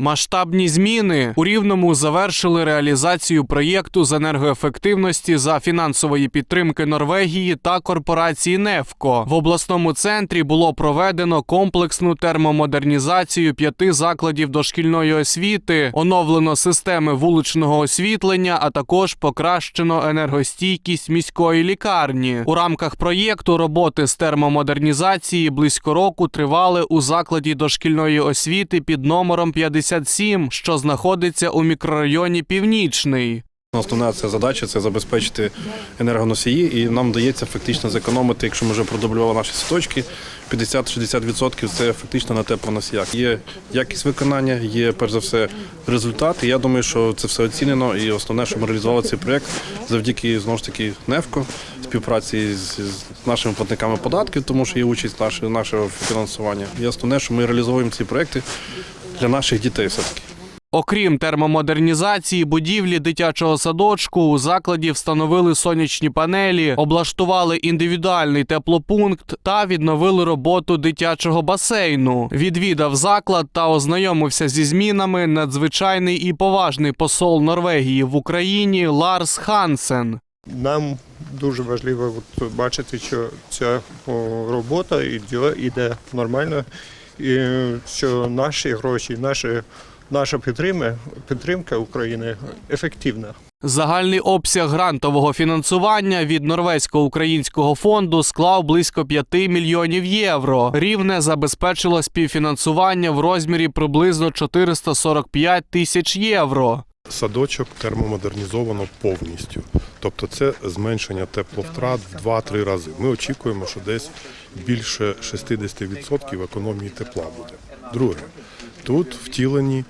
Масштабні зміни у рівному завершили реалізацію проєкту з енергоефективності за фінансової підтримки Норвегії та корпорації Нефко. В обласному центрі було проведено комплексну термомодернізацію п'яти закладів дошкільної освіти, оновлено системи вуличного освітлення, а також покращено енергостійкість міської лікарні. У рамках проєкту роботи з термомодернізації близько року тривали у закладі дошкільної освіти під номером 57, що знаходиться у мікрорайоні Північний. Основна ця задача це забезпечити енергоносії, і нам вдається фактично зекономити, якщо ми вже продублювали наші сіточки, 50-60% це фактично на теплоносіях. Є якість виконання, є перш за все результат. І я думаю, що це все оцінено. І основне, що ми реалізували цей проєкт завдяки знову ж таки НЕФКО, співпраці з, з нашими платниками податків, тому що є участь нашого, нашого фінансування. І основне, що ми реалізовуємо ці проєкти для наших дітей все-таки. Окрім термомодернізації будівлі дитячого садочку, у закладі встановили сонячні панелі, облаштували індивідуальний теплопункт та відновили роботу дитячого басейну. Відвідав заклад та ознайомився зі змінами надзвичайний і поважний посол Норвегії в Україні Ларс Хансен. Нам дуже важливо от, бачити, що ця робота іде, іде нормально, і що наші гроші, наші, наша підтримка, підтримка України ефективна. Загальний обсяг грантового фінансування від норвезько-українського фонду склав близько 5 мільйонів євро. Рівне забезпечило співфінансування в розмірі приблизно 445 тисяч євро. Садочок термомодернізовано повністю. Тобто це зменшення тепловтрат в 2-3 рази. Ми очікуємо, що десь більше 60% економії тепла буде. Друге, тут втілені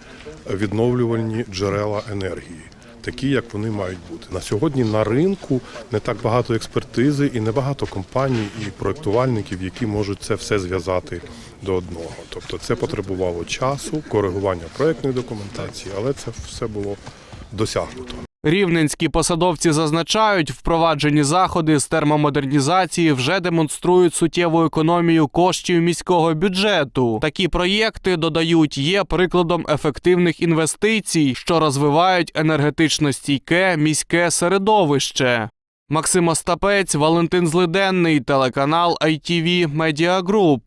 відновлювальні джерела енергії, такі, як вони мають бути. На сьогодні на ринку не так багато експертизи і не багато компаній і проєктувальників, які можуть це все зв'язати до одного. Тобто це потребувало часу, коригування проєктної документації, але це все було досягнуто. Рівненські посадовці зазначають, впроваджені заходи з термомодернізації вже демонструють суттєву економію коштів міського бюджету. Такі проєкти додають є прикладом ефективних інвестицій, що розвивають енергетично стійке міське середовище. Максим Остапець, Валентин Злиденний, телеканал ITV Media Group.